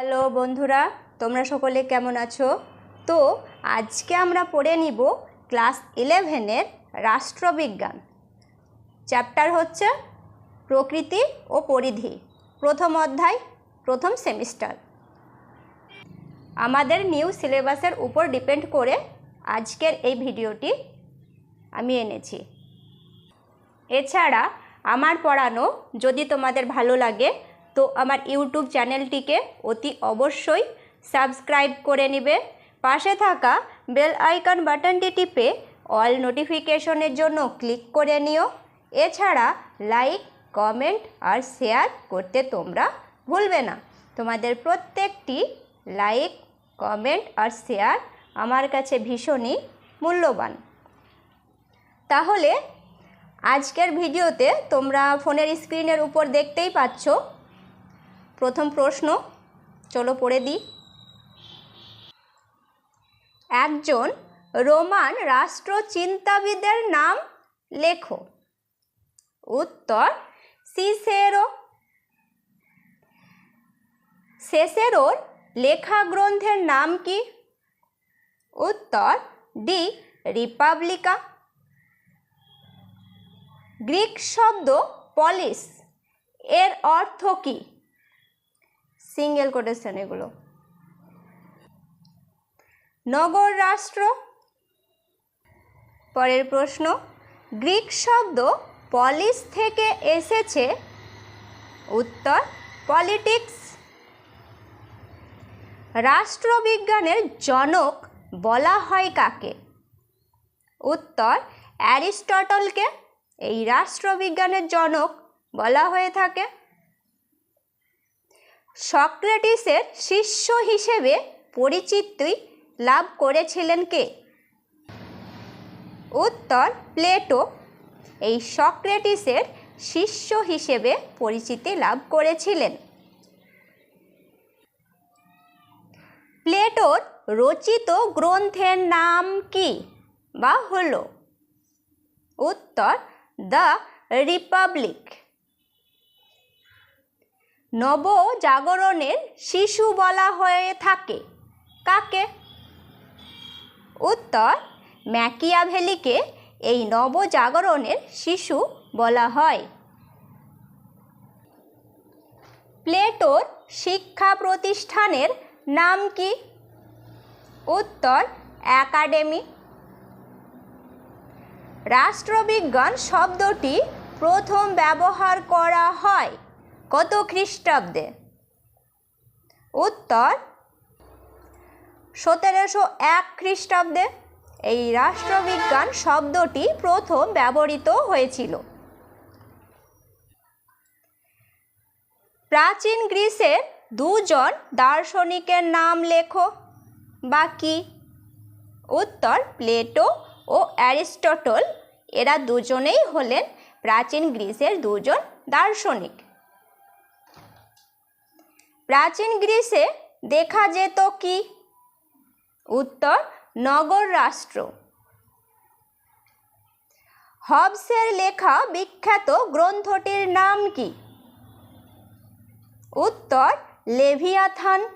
Hello বন্ধুরা, তোমরা সকলে কেমন আছো? তো আজকে আমরা পড়ে নিব ক্লাস ইলেভেনের রাষ্ট্রবিজ্ঞান। চ্যাপ্টার হচ্ছে প্রকৃতি ও পরিধি, প্রথম অধ্যায়, প্রথম সেমিস্টার। আমাদের নিউ সিলেবাসের উপর ডিপেন্ড করে আজকের এই ভিডিওটি আমি এনেছি। এছাড়া আমার পড়ানো যদি তোমাদের ভালো লাগে তো আমার ইউটিউব চ্যানেলটিকে অতি অবশ্যই সাবস্ক্রাইব করে নেবে। পাশে থাকা বেল আইকন বাটনটি টিপে অল নোটিফিকেশনের জন্য ক্লিক করে নিও। এছাড়া লাইক, কমেন্ট আর শেয়ার করতে তোমরা ভুলবে না। তোমাদের প্রত্যেকটি লাইক, কমেন্ট আর শেয়ার আমার কাছে ভীষণই মূল্যবান। তাহলে আজকের ভিডিওতে তোমরা ফোনের স্ক্রিনের উপর দেখতেই পাচ্ছ প্রথম প্রশ্ন। চলো পড়ে দিই একজন রোমান রাষ্ট্রচিন্তাবিদের নাম লেখো। উত্তর, সিসেরো। সেসেরোর লেখা গ্রন্থের নাম কি? উত্তর ডি রিপাবলিকা। গ্রিক শব্দ পলিস, এর অর্থ কি? সিঙ্গেল কোটেশন এগুলো। নগর রাষ্ট্র? পরের প্রশ্ন, গ্রিক শব্দ পলিস থেকে এসেছে। উত্তর, পলিটিক্স। রাষ্ট্রবিজ্ঞানের জনক বলা হয় কাকে? উত্তর, অ্যারিস্টটলকে। এই রাষ্ট্রবিজ্ঞানের জনক বলা হয়ে থাকে। সক্রেটিসের শিষ্য হিসেবে পরিচিতি লাভ করেছিলেন কে? উত্তর, প্লেটো। এই সক্রেটিসের শিষ্য হিসেবে পরিচিতি লাভ করেছিলেন। প্লেটোর রচিত গ্রন্থের নাম কি বা হলো? উত্তর, দ্য রিপাবলিক। নবজাগরণের শিশু বলা হয়ে থাকে। কাকে? উত্তর ম্যাকিয়াভেলিকে এই নবজাগরণের শিশু বলা হয়। প্লেটোর শিক্ষা প্রতিষ্ঠানের নাম কি? উত্তর, একাডেমি। রাষ্ট্রবিজ্ঞান শব্দটি প্রথম ব্যবহার করা হয়। কত খ্রিস্টাব্দে? উত্তর, সতেরোশো এক খ্রিস্টাব্দে এই রাষ্ট্রবিজ্ঞান শব্দটি প্রথম ব্যবহৃত হয়েছিল। প্রাচীন গ্রিসের দুজন দার্শনিকের নাম লেখো, বা কি? উত্তর, প্লেটো ও অ্যারিস্টটল, এরা দুজনেই হলেন প্রাচীন গ্রিসের দুজন দার্শনিক। প্রাচীন গ্রিসে দেখা যেত কি? উত্তর, নগর রাষ্ট্র। হবসের লেখা বিখ্যাত গ্রন্থটির নাম কি? উত্তর, লেভিয়াথান।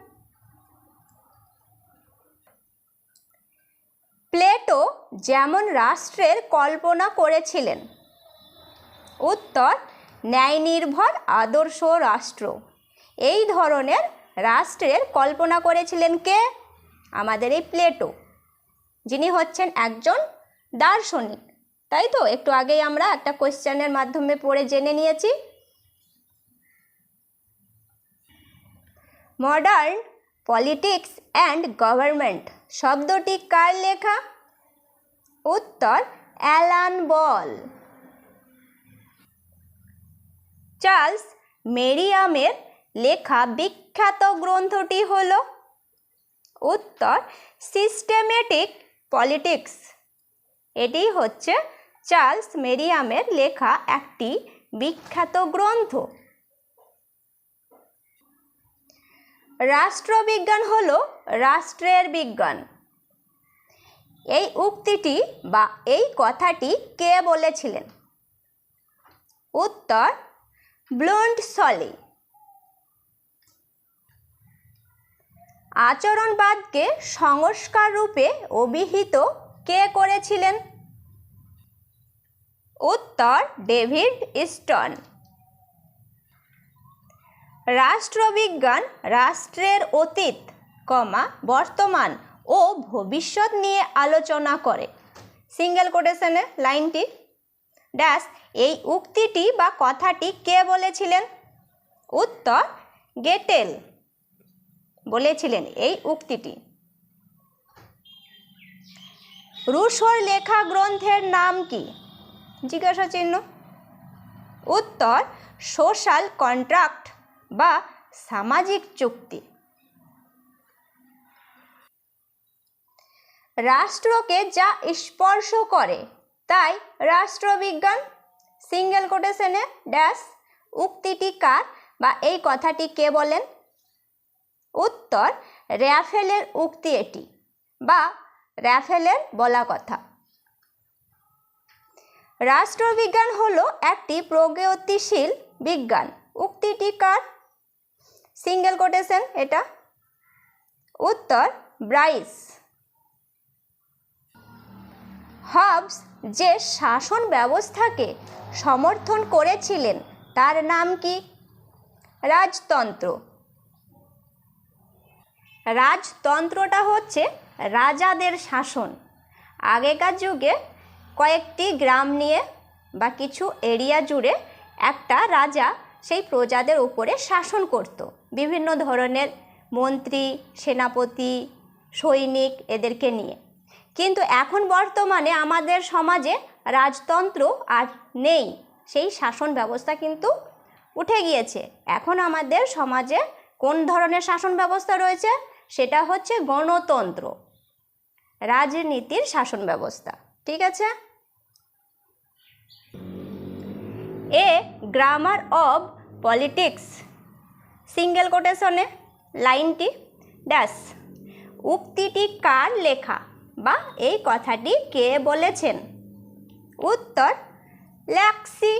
প্লেটো যেমন রাষ্ট্রের কল্পনা করেছিলেন। উত্তর ন্যায় নির্ভর আদর্শ রাষ্ট্র। এই ধরনের রাষ্ট্রের কল্পনা করেছিলেন কে? আমাদের এই প্লেটো। যিনি হচ্ছেন একজন দার্শনিক। তাই তো? একটু আগেই আমরা একটা কোয়েশ্চেনের মাধ্যমে পড়ে জেনে নিয়েছি। মডার্ন পলিটিক্স অ্যান্ড গভর্নমেন্ট শব্দটি কার লেখা? উত্তর, অ্যালান বল। চার্লস মেরিয়ামের লেখা বিখ্যাত গ্রন্থটি হল উত্তর সিস্টেমেটিক পলিটিক্স। এটি হচ্ছে চার্লস মেরিয়ামের লেখা একটি বিখ্যাত গ্রন্থ। রাষ্ট্রবিজ্ঞান হল রাষ্ট্রের বিজ্ঞান। এই উক্তিটি বা এই কথাটি কে বলেছিলেন? উত্তর ব্লুন্ড সলি। আচরণবাদকে সংস্কার রূপে অভিহিত কে করেছিলেন? উত্তর, ডেভিড স্টন। রাষ্ট্রবিজ্ঞান, রাষ্ট্রের অতীত, কমা, বর্তমান ও ভবিষ্যৎ নিয়ে আলোচনা করে। সিঙ্গেল কোটেশনে লাইনটি। ড্যাশ, এই উক্তিটি বা কথাটি কে বলেছিলেন? উত্তর, গেটেল। বলেছিলেন এই উক্তিটি। রুশোর লেখা গ্রন্থের নাম কি? জিজ্ঞাসা চিহ্ন। উত্তর, সোশ্যাল কন্ট্রাক্ট বা সামাজিক চুক্তি। রাষ্ট্রকে যা স্পর্শ করে, তাই রাষ্ট্রবিজ্ঞান সিঙ্গেল কোটেশনে ড্যাশ উক্তিটি কার বা এই কথাটি কে বলেন? উত্তর র্যাফেলের উক্তি এটি বা র্যাফেলের বলা কথা। রাষ্ট্রবিজ্ঞান হলো একটি প্রগতিশীল বিজ্ঞান। উক্তিটি কার? সিঙ্গেল কোটেশন এটা। উত্তর ব্রাইস। হবস যে শাসন ব্যবস্থাকে সমর্থন করেছিলেন, তার নাম কি? রাজতন্ত্র। রাজতন্ত্রটা হচ্ছে রাজাদের শাসন। আগেকার যুগে কয়েকটি গ্রাম নিয়ে বা কিছু এরিয়া জুড়ে একটা রাজা সেই প্রজাদের উপরে শাসন করত। বিভিন্ন ধরনের মন্ত্রী, সেনাপতি, সৈনিক এদেরকে নিয়ে। কিন্তু এখন বর্তমানে আমাদের সমাজে রাজতন্ত্র আর নেই। সেই শাসন ব্যবস্থা কিন্তু উঠে গিয়েছে। এখন আমাদের সমাজে কোন ধরনের শাসন ব্যবস্থা রয়েছে? সেটা হচ্ছে গণতন্ত্র, রাজনীতির শাসন ব্যবস্থা, ঠিক আছে? A grammar of politics single কোটেশনে লাইনটি ড্যাশ উক্তিটি কার লেখা বা এই কথাটি কে বলেছেন? উত্তর, ল্যাক্সি।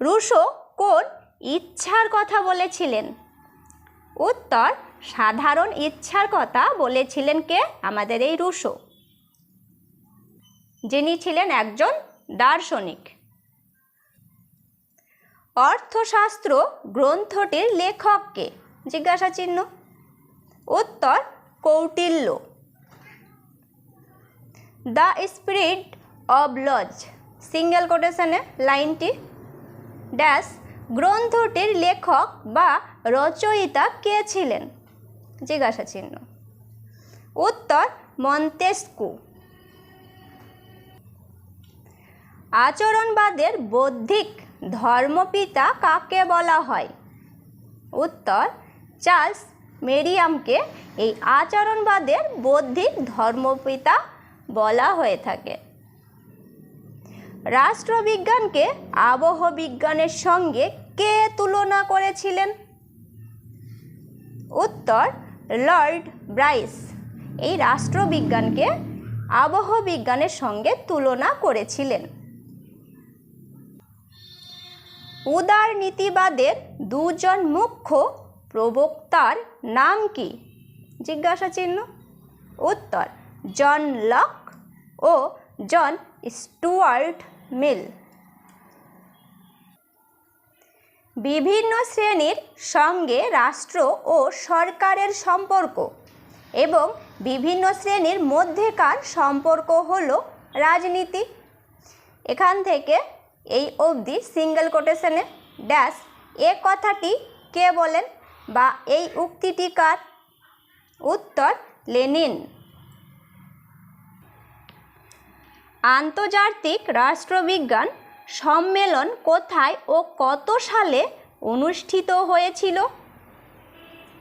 রুশো কোন ইচ্ছার কথা বলেছিলেন। উত্তর, সাধারণ ইচ্ছার কথা বলেছিলেন কে? আমাদের এই রুশো। যিনি ছিলেন একজন দার্শনিক। অর্থশাস্ত্র গ্রন্থটির লেখককে জিজ্ঞাসা চিহ্ন। উত্তর, Kautilya. The spirit of laws. Single কোটেশনে লাইনটি। ড্যাশ গ্রন্থটির লেখক বা রচয়িতা কে ছিলেন? জিজ্ঞাসা চিহ্ন। উত্তর, মন্তেস্কু। আচরণবাদের বৌদ্ধিক ধর্মপিতা কাকে বলা হয়? উত্তর, চার্লস মেরিয়ামকে এই আচরণবাদের বৌদ্ধিক ধর্মপিতা বলা হয়ে থাকে। রাষ্ট্রবিজ্ঞানকে আবহ বিজ্ঞানের সঙ্গে কে তুলনা করেছিলেন? উত্তর, লর্ড ব্রাইস। এই রাষ্ট্রবিজ্ঞানকে আবহ বিজ্ঞানের সঙ্গে তুলনা করেছিলেন। উদারনীতিবাদের দুজন মুখ্য প্রবক্তার নাম কি? জিজ্ঞাসা চিহ্ন। উত্তর, জন লক ও জন স্টুয়ার্ট মিল। বিভিন্ন শ্রেণির সঙ্গে রাষ্ট্র ও সরকারের সম্পর্ক এবং বিভিন্ন শ্রেণির মধ্যেকার সম্পর্ক হল রাজনীতি। এখান থেকে এই অবধি সিঙ্গেল কোটেশনে ড্যাশ এ কথাটি কে বলেন বা এই উক্তিটি কার? উত্তর লেনিন। আন্তর্জাতিক রাষ্ট্রবিজ্ঞান সম্মেলন কোথায় ও কত সালে অনুষ্ঠিত হয়েছিল?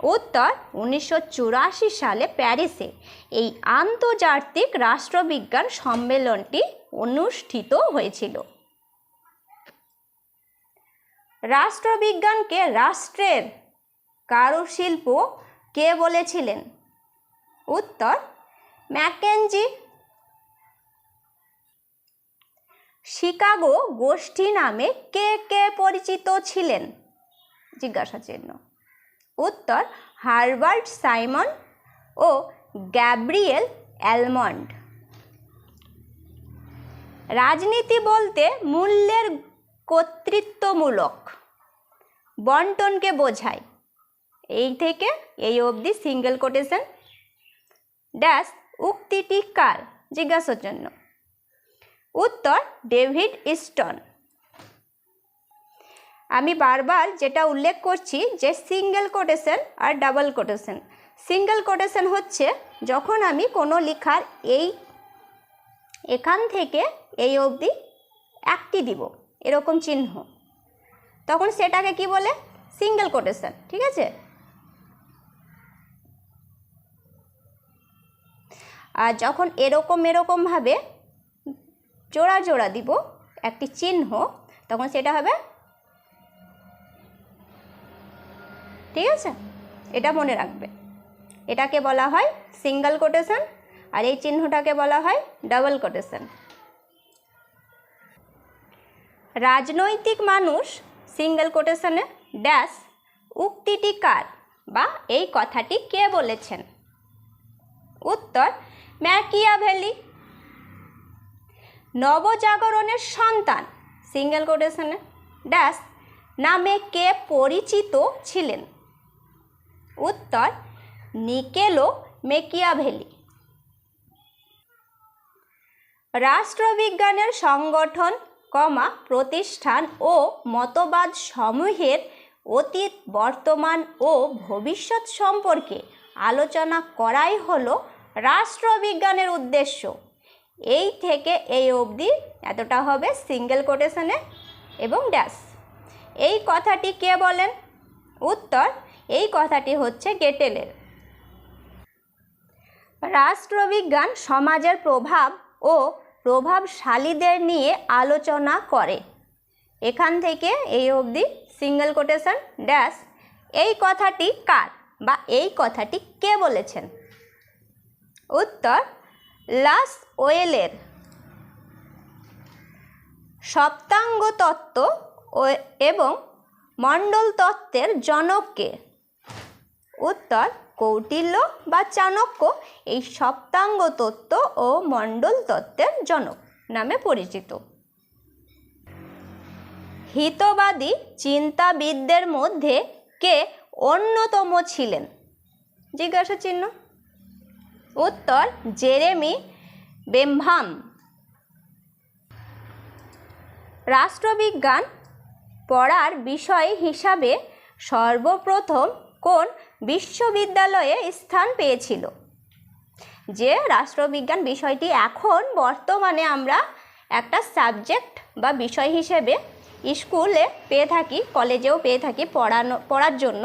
উত্তর, উনিশশো চুরাশি সালে প্যারিসে। এই আন্তর্জাতিক রাষ্ট্রবিজ্ঞান সম্মেলনটি অনুষ্ঠিত হয়েছিল। রাষ্ট্রবিজ্ঞানকে রাষ্ট্রের কারুশিল্প কে বলেছিলেন? উত্তর ম্যাকেনজি শিকাগো গোষ্ঠী নামে কে কে পরিচিত ছিলেন? জিজ্ঞাসা চিহ্ন। উত্তর, হারবার্ট সাইমন ও গ্যাব্রিয়েল অ্যালমন্ড। রাজনীতি বলতে মূল্যের কর্তৃত্বমূলক। বন্টনকে বোঝায়। এই থেকে এই অবধি সিঙ্গেল কোটেশন ড্যাশ উক্তিটি কার জিজ্ঞাসার জন্য উত্তর, ডেভিড ইস্টন। আমি বারবার যেটা উল্লেখ করছি যে সিঙ্গেল কোটেশন আর ডাবল কোটেশন। সিঙ্গেল কোটেশন হচ্ছে যখন আমি কোনো লেখার এই এখান থেকে এই অবধি একটি দিব, এরকম চিহ্ন। তখন সেটাকে কি বলে? সিঙ্গেল কোটেশন, ঠিক আছে? আর যখন এরকম এরকমভাবে জোড়া জোড়া দিব, একটি চিহ্ন, তখন সেটা হবে ঠিক আছে? এটা মনে রাখবে। এটাকে বলা হয় সিঙ্গেল কোটেশন আর এই চিহ্নটাকে বলা হয় ডাবল কোটেশন রাজনৈতিক মানুষ সিঙ্গেল কোটেশনে ড্যাশ উক্তিটি কার বা এই কথাটি কে বলেছেন? উত্তর ম্যাকিয়াভেলি। নবজাগরণের সন্তান। সিঙ্গেল কোটেশনে ড্যাশ নামে কে পরিচিত ছিলেন? উত্তর, নিকেলো মেকিয়াভেলি। রাষ্ট্রবিজ্ঞানের সংগঠন, কমা, প্রতিষ্ঠান ও মতবাদ সমূহের অতীত, বর্তমান ও ভবিষ্যৎ সম্পর্কে আলোচনা করাই হলো রাষ্ট্রবিজ্ঞানের উদ্দেশ্য। এই থেকে এই অবধি এতটা হবে সিঙ্গেল কোটেশনে এবং ড্যাশ। এই কথাটি কে বলেন? উত্তর, এই কথাটি হচ্ছে গেটেলের। রাষ্ট্রবিজ্ঞান সমাজের প্রভাব ও প্রভাবশালীদের নিয়ে আলোচনা করে। এখান থেকে এই অবধি সিঙ্গেল কোটেশন, ড্যাশ। এই কথাটি কার বা এই কথাটি কে বলেছেন? উত্তর লাস ওয়েলের সপ্তাঙ্গ তত্ত্ব এবং মণ্ডল তত্ত্বের জনককে। উত্তর, কৌটিল্য বা চাণক্য এই সপ্তাঙ্গ তত্ত্ব ও মণ্ডল তত্ত্বের জনক নামে পরিচিত। হিতবাদী চিন্তাবিদদের মধ্যে কে অন্যতম ছিলেন? জিজ্ঞাসা চিহ্ন উত্তর জেরেমি বেমভাম। রাষ্ট্রবিজ্ঞান পড়ার বিষয় হিসাবে সর্বপ্রথম কোন বিশ্ববিদ্যালয়ে স্থান পেয়েছিল? যে রাষ্ট্রবিজ্ঞান বিষয়টি এখন বর্তমানে আমরা একটা সাবজেক্ট বা বিষয় হিসেবে স্কুলে পেয়ে থাকি, কলেজেও পেয়ে থাকি পড়ানো, পড়ার জন্য,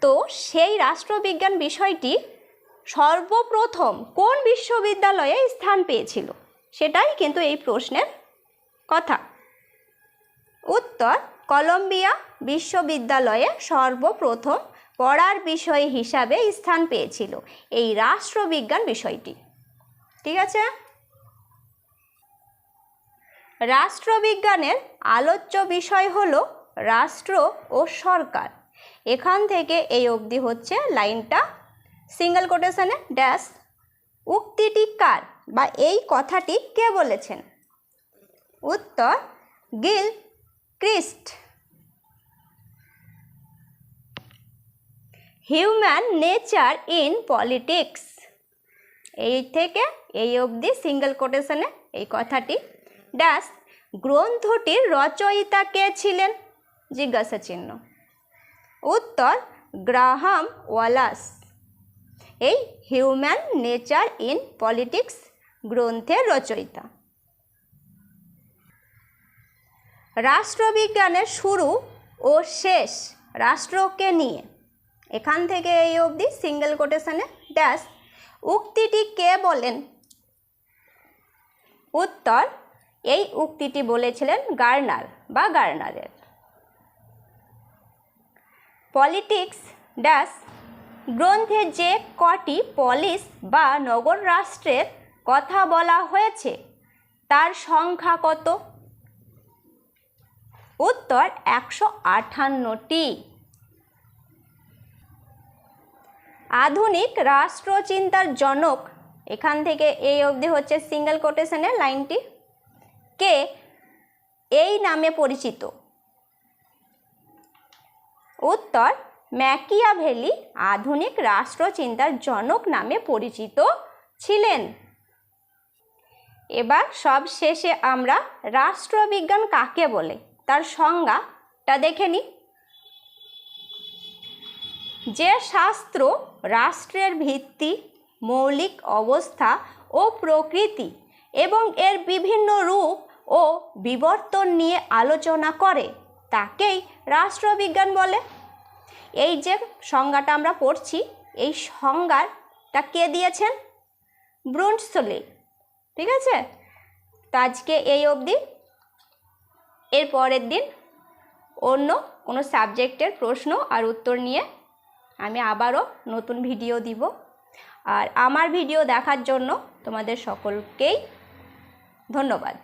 তো সেই রাষ্ট্রবিজ্ঞান বিষয়টি সর্বপ্রথম কোন বিশ্ববিদ্যালয়ে স্থান পেয়েছিল? সেটাই কিন্তু এই প্রশ্নের কথা। উত্তর, কলম্বিয়া বিশ্ববিদ্যালয়ে সর্বপ্রথম পড়ার বিষয় হিসাবে স্থান পেয়েছিল এই রাষ্ট্রবিজ্ঞান বিষয়টি। ঠিক আছে? রাষ্ট্রবিজ্ঞানের আলোচ্য বিষয় হল রাষ্ট্র ও সরকার। এখান থেকে এই অবধি হচ্ছে লাইনটা সিঙ্গেল কোটেশনে ড্যাশ উক্তিটি কার বা এই কথাটি কে বলেছেন? উত্তর, Gilchrist. Human nature in politics. এই থেকে এই অবধি সিঙ্গেল কোটেশনে এই কথাটি। ড্যাশ, গ্রন্থটির রচয়িতা কে ছিলেন? জিজ্ঞাসা চিহ্ন উত্তর, গ্রাহাম ওয়ালাস। এই হিউম্যান নেচার ইন পলিটিক্স গ্রন্থের রচয়িতা। রাষ্ট্রবিজ্ঞানের শুরু ও শেষ রাষ্ট্রকে নিয়ে। এখান থেকে এই অবধি সিঙ্গেল কোটেশনে ড্যাশ উক্তিটি কে বলেন? উত্তর, এই উক্তিটি বলেছিলেন গার্নার বা গার্নারের। পলিটিক্স ড্যাশ গ্রন্থে যে কটি পলিস বা নগর রাষ্ট্রের কথা বলা হয়েছে, তার সংখ্যা কত? উত্তর একশো আঠান্নটি আধুনিক রাষ্ট্রচিন্তার জনক, এখান থেকে এই অবধি হচ্ছে সিঙ্গেল কোটেশনের লাইনটি, কে? এই নামে পরিচিত। উত্তর ম্যাকিয়াভেলি আধুনিক রাষ্ট্রচিন্তার জনক নামে পরিচিত ছিলেন। এবার সব শেষে আমরা রাষ্ট্রবিজ্ঞান কাকে বলে, তার সংজ্ঞাটা দেখে নিই। যে শাস্ত্র রাষ্ট্রের ভিত্তি, মৌলিক অবস্থা ও প্রকৃতি এবং এর বিভিন্ন রূপ ও বিবর্তন নিয়ে আলোচনা করে, তাকেই রাষ্ট্রবিজ্ঞান বলে। এই যে সংজ্ঞাটা আমরা পড়ছি, এই সংজ্ঞাটা কে দিয়েছেন? ব্রুন্সলি ঠিক আছে? তো আজকে এই অবধি। এর পরের দিন অন্য কোনো সাবজেক্টের প্রশ্ন আর উত্তর নিয়ে আমি আবারও নতুন ভিডিও দিব। আর আমার ভিডিও দেখার জন্য তোমাদের সকলকেই ধন্যবাদ।